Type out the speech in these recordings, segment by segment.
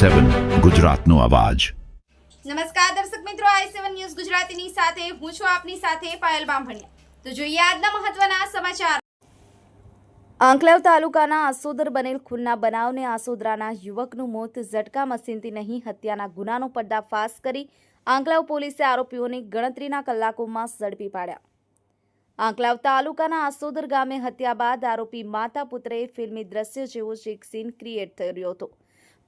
સેવન ગુજરાતનો અવાજ. નમસ્કાર દર્શક મિત્રો આઈ સેવન ન્યૂઝ ગુજરાતીની સાથે હું છું આપની સાથે પાયલ બામભણિયા. તો જોઈએ આજના મહત્વના સમાચાર. આંકલેવ તાલુકાના આસોદર બનેલ ખૂનના બનાવને આસોદરાના યુવકનું મોત ઝટકા મશીનથી નહીં હત્યાના ગુનાનો પર્દાફાશ કરી આંકલાવ પોલીસે આરોપીઓને ગણતરીના કલાકોમાં ઝડપી પાડ્યા. આંકલાવ તાલુકાના આસોદર ગામે હત્યા બાદ આરોપી માતા પુત્રએ ફિલ્મી દ્રશ્ય જેવો જ એક સીન ક્રિએટ કર્યો હતો.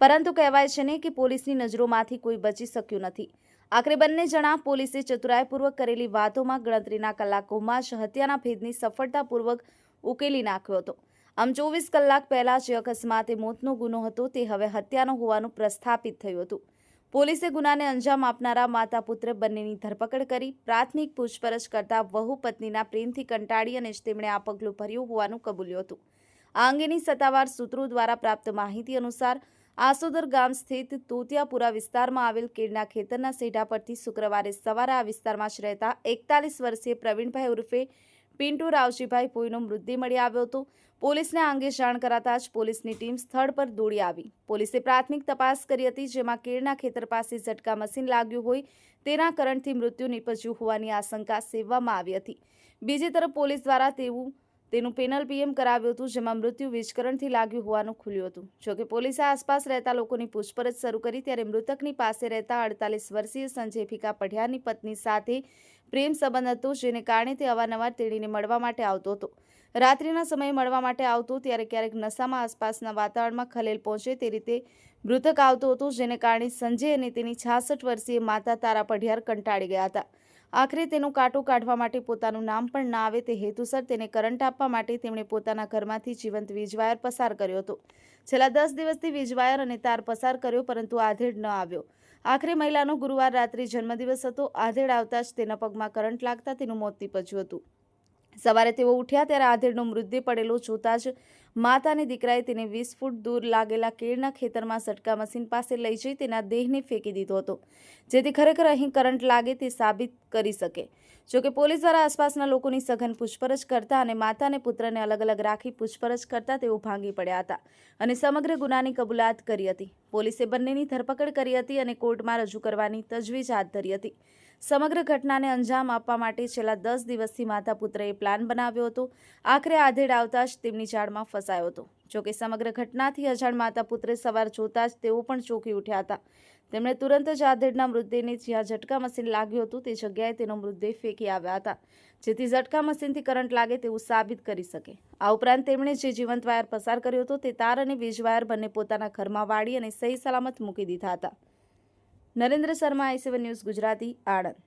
પરંતુ કહેવાય છે ને કે પોલીસની નજરોમાંથી કોઈ બચી શક્યું નથી. આખરે બંને જણા પોલીસે ચતુરાઈપૂર્વક કરેલી વાતોમાં ગણતરીના કલાકોમાં જ હત્યાના ભેદની સફળતાપૂર્વક ઉકેલી નાખ્યો હતો. આમ ચોવીસ કલાક પહેલા જે અકસ્માતે મોતનો ગુનો હતો તે હવે હત્યાનો હોવાનું પ્રસ્થાપિત થયું હતું. પોલીસે ગુનાને અંજામ આપનારા માતા પુત્ર બંનેની ધરપકડ કરી, પ્રાથમિક પૂછપરછ કરતા વહુ પત્નીના પ્રેમથી કંટાળી અને તેમણે આ પગલું ભર્યું હોવાનું કબૂલ્યું હતું. આ અંગેની સત્તાવાર સૂત્રો દ્વારા પ્રાપ્ત માહિતી અનુસાર આસોદર ગામ સ્થિત તોતિયાપુરા વિસ્તારમાં આવેલ કેળના ખેતરના સેઢા પરથી શુક્રવારે સવારે આ વિસ્તારમાં જ રહેતા એકતાલીસ વર્ષીય પ્રવીણભાઈ ઉર્ફે પિન્ટુ રાવજીભાઈ ભોઈનો મૃતદેહ મળી આવ્યો હતો. પોલીસને અંગે જાણ કરાતા જ પોલીસની ટીમ સ્થળ પર દોડી આવી. પોલીસે પ્રાથમિક તપાસ કરી હતી, જેમાં કેળના ખેતર પાસે ઝટકા મશીન લાગ્યું હોય તેના કરંટથી મૃત્યુ નીપજ્યું હોવાની આશંકા સેવવામાં આવી હતી. બીજી તરફ પોલીસ દ્વારા તેવું તેનું પેનલ પીએમ કરાવ્યું હતું, જેમાં મૃત્યુ વીજકરણથી લાગ્યું હોવાનું ખુલ્યું હતું. જોકે પોલીસે આસપાસ રહેતા લોકોની પૂછપરછ શરૂ કરી ત્યારે મૃતકની પાસે રહેતા અડતાલીસ વર્ષીય સંજય ભીકા પઢિયારની પત્ની સાથે પ્રેમ સંબંધ હતો, જેને કારણે તે અવારનવાર તેણીને મળવા માટે આવતો હતો. રાત્રિના સમયે મળવા માટે આવતો ત્યારે ક્યારેક નશામાં આસપાસના વાતાવરણમાં ખલેલ પહોંચે તે રીતે મૃતક આવતો હતો, જેને કારણે સંજય અને તેની છાસઠ વર્ષીય માતા તારા પઢિયાર કંટાળી ગયા હતા. આખરે તેનું કાંટો કાઢવા માટે પોતાનું નામ પણ ના આવે તે હેતુસર તેને કરંટ આપવા માટે તેમણે પોતાના ઘરમાંથી જીવંત વીજવાયર પસાર કર્યો હતો. છેલ્લા દસ દિવસથી વીજવાયર અને તાર પસાર કર્યો પરંતુ આધેડ ન આવ્યો. આખરે મહિલાનો ગુરુવાર રાત્રે જન્મદિવસ હતો. આધેડ આવતા જ તેના પગમાં કરંટ લાગતા તેનું મોત નીપજ્યું હતું. સવારે તેઓ ઉઠ્યા ત્યારે આધેડનો મૃતદેહ પડેલો જોતા જ માતા અને દીકરાએ તેને વીસ ફૂટ દૂર લાગેલા કેળના ખેતરમાં સટકા મશીન પાસે લઈ જઈ તેના દેહને ફેંકી દીધો હતો. જેથી ખરેખર અહીં કરંટ લાગે તે સાબિત કરી શકે. જોકે પોલીસ દ્વારા આસપાસના લોકોની સઘન પૂછપરછ કરતા અને માતા અને પુત્રને અલગ અલગ રાખી પૂછપરછ કરતા તેઓ ભાંગી પડ્યા હતા અને સમગ્ર ગુનાની કબૂલાત કરી હતી. પોલીસે બંનેની ધરપકડ કરી હતી અને કોર્ટમાં રજૂ કરવાની તજવીજ હાથ ધરી હતી. સમગ્ર ઘટનાને અંજામ આપવા માટે છેલ્લા દસ દિવસથી માતા પુત્રએ પ્લાન બનાવ્યો હતો. આખરે આધેડ આવતા જ તેમની જાળમાં ફસાયો હતો. જોકે સમગ્ર ઘટનાથી અજાણ માતા પુત્રે સવાર જોતા જ તેઓ પણ ચોંકી ઉઠ્યા હતા. તેમણે તુરંત જ આધેડના મૃતદેહને જ્યાં ઝટકા મશીન લાગ્યું હતું તે જગ્યાએ તેનો મૃતદેહ ફેંકી આવ્યા હતા. જેથી ઝટકા મશીનથી કરંટ લાગે તેવું સાબિત કરી શકે. આ ઉપરાંત તેમણે જે જીવંત વાયર પસાર કર્યો હતો તે તાર અને વીજ વાયર બંને પોતાના ઘરમાં વાળી અને સહી સલામત મૂકી દીધા હતા. Narendra Sharma I news Gujarati Anand.